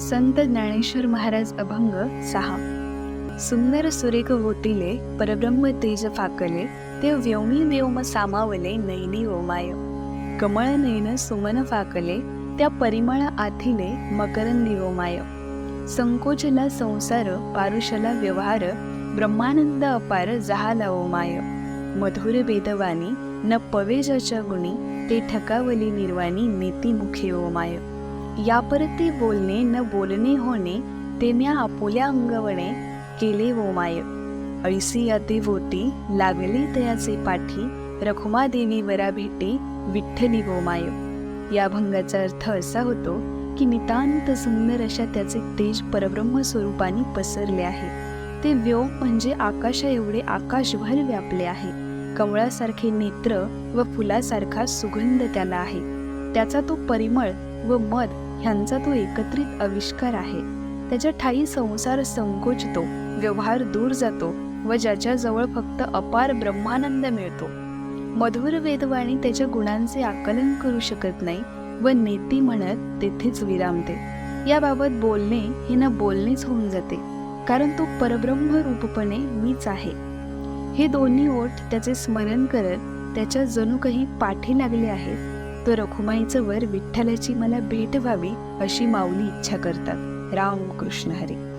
संत ज्ञानेश्वर महाराज अभंग सहा. सुंदर सुरेख होतीले परब्रह्म तेज फाकले ते व्योमी व्योम सामावले नैनी ओमाय. कमळ नैन सुमन फाकले त्या परिमळ आथिले मकरंदी ओमाय. संकोचला संसार पारुषला व्यवहार ब्रह्मानंद अपार जहाला ओमाय. मधुर वेदवाणी न पवेजाच्या गुणी ते ठकावली निर्वाणी नीतिमुखे ओमाय. यापरती बोलणे न बोलणे होणे ते आपोल्या आपुल्या अंगवणे केले हो वोमाय ऐसी अति होती लागले तयाचे पाठी रखुमा देवी वरा भेटे विठ्ठली हो वोमाय या भंगाचा अर्थ असा होतो की नितांत सुंदर अशा त्याचे तेज परब्रह्म स्वरूपाने पसरले आहे. ते व्योम म्हणजे आकाशा एवढे आकाशभर व्यापले आहे. कमळासारखे नेत्र व फुलासारखा सुगंध त्याला आहे. त्याचा तो परिमळ व मध ह्यांचा तो एकत्रित आविष्कार आहे. त्याच्या ठाई संसार संकोचतो व्यवहार दूर जातो व ज्याच्याजवळ फक्त अपार ब्रह्मानंद मिळतो. मधुर वेदवाणी त्याच्या गुणांचे आकलन करू शकत नाही व नेती म्हणत तेथेच विरामते. याबाबत बोलणे हे न बोलणेच होऊन जाते कारण तो परब्रह्म रूपपणे मीच आहे. हे दोन्ही ओठ त्याचे स्मरण करत त्याच्या जणू काही पाठी लागले आहेत. तो रखुमाईचं वर विठ्ठलाची मला भेट व्हावी अशी माऊली इच्छा करतात. राम कृष्ण हरी.